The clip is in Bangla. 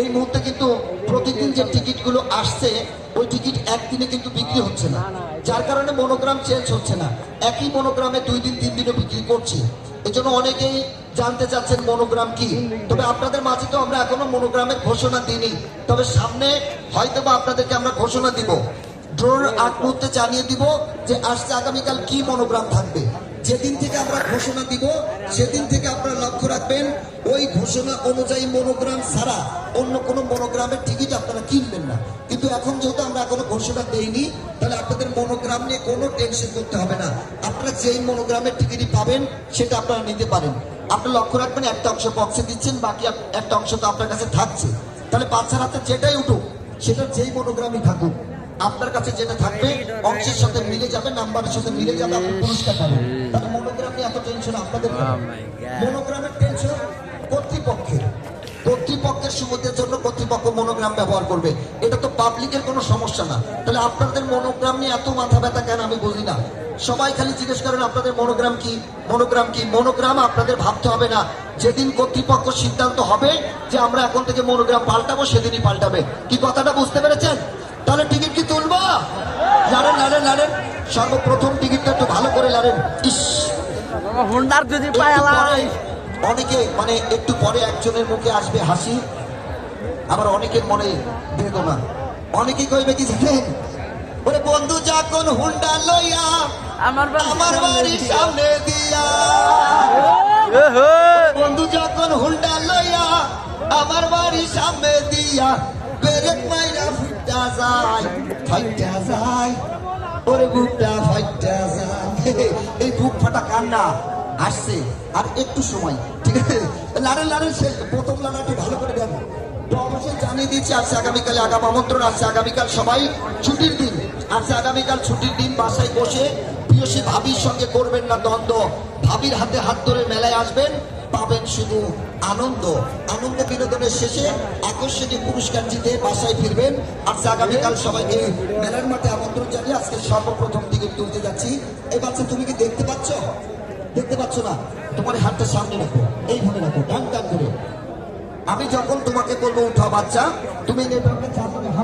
এই মুহূর্তে কিন্তু প্রতিদিন যে টিকিটগুলো আসছে, ওই টিকিট একদিনে কিন্তু বিক্রি হচ্ছে না। যার কারণে মনোগ্রাম চেঞ্জ হচ্ছে না। একই মনোগ্রামে দুই দিন, তিন দিনও বিক্রি করছে। এজন্য অনেকেই জানতে চাচ্ছেন মনোগ্রাম কি। তবে আপনাদের মাঝে তো আমরা এখনও মনোগ্রামের ঘোষণা দিইনি। তবে সামনে হয়তো বা আপনাদেরকে আমরা ঘোষণা দিব। ড্রোর আগ মুহূর্তে জানিয়ে দিব যে আসছে আগামীকাল কি মনোগ্রাম থাকবে। যেদিন থেকে আমরা ঘোষণা দিব, সেদিন থেকে আপনারা লক্ষ্য রাখবেন, ওই ঘোষণা অনুযায়ী মনোগ্রাম ছাড়া অন্য কোনো মনোগ্রামের টিকিট আপনারা কিনবেন না। কিন্তু এখন যেহেতু আমরা এখনও ঘোষণা দেইনি, তাহলে আপনাদের মনোগ্রাম নিয়ে কোনো টেনশন করতে হবে না। আপনারা যেই মনোগ্রামের টিকিটই পাবেন, সেটা আপনারা নিতে পারেন। আপনি লক্ষ্য রাখবেন, একটা অংশ বক্সে দিচ্ছেন, বাকি একটা অংশ তো আপনার কাছে থাকছে। তাহলে বাচ্চার হাতে যেটাই উঠুক, সেটা যেই মনোগ্রামই থাকুক। আপনার কাছে যেটা থাকবে অংশের সাথে মিলে যাবে নাম্বারের সাথে মিলে যাবে আপনি পুরস্কার পাবেন। তাহলে মনোগ্রাম নিয়ে এত টেনশন আপনাদের? Oh. মনোগ্রামের টেনশন কর্তৃপক্ষের। কর্তৃপক্ষের সুবিধার জন্য কর্তৃপক্ষ মনোগ্রাম ব্যবহার করবে। এটা তো পাবলিকের কোনো সমস্যা না। তাহলে আপনাদের মনোগ্রাম নিয়ে এত মাথা ব্যথা কেন আমি বুঝি না। সবাই খালি জিজ্ঞেস করেন আপনাদের মনোগ্রাম কি? মনোগ্রাম কি? মনোগ্রাম আপনাদের ভাবতে হবে না। যেদিন কর্তৃপক্ষ সিদ্ধান্ত হবে যে আমরা এখন থেকে মনোগ্রাম পাল্টাবো সেদিনই পাল্টাবে। কি কথাটা বুঝতে পেরেছেন? তাহলে টিকিট লাড়েন লাড়েন লাড়েন সর্বপ্রথম টিকিটটা একটু ভালো করে লাড়েন ইস। হুন্ডার যদি অনেকে মানে একটু পরে একজনের মুখে আসবে হাসি। আবার অনেকের মনে বেদনা। অনেকে কইবে কি জানেন ওরে বন্ধু যখন হুন্ডা লইয়া আমার আমার বাড়ির সামনে দিয়া। বন্ধু যখন হুন্ডা লইয়া আমার বাড়ির সামনে দিয়া বেরেক মাইরা এই বুক ফাটা কান্না আসছে, আর একটু সময়, ঠিক আছে? লাড়ে লাড়ে সে প্রথম লাড়াটি ভালো করে দেন অবশ্যই জানিয়ে দিচ্ছি আজকে আগামীকালে আগাম আমন্ত্রণ আছে আগামীকাল সবাই ছুটির দিন আজকে আগামীকাল ছুটির দিন, বাসায় বসে প্রিয়সী ভাবির সঙ্গে করবেন না দ্বন্দ্ব। ভাবির হাতে হাত ধরে মেলায় আসবেন পাবেন শুধু আনন্দ। আনন্দ বিনোদনের শেষে আকর্ষণীয় পুরস্কার জিতে বাসায় ফিরবেন। আজকে আগামীকাল সবাইকে মেলার মাঠে আমন্ত্রণ জানিয়ে আজকে সর্বপ্রথম দিকে তুলতে যাচ্ছি। এই বাচ্চা তুমি কি দেখতে পাচ্ছ? দেখতে পাচ্ছ না? তোমার হাতটা সামনে রাখো। এইভাবে রাখো, টান টান করে। আমি যখন তোমাকে বলব, উঠা বাচ্চা। তুমি নেটওয়ার্কে চাপ হাত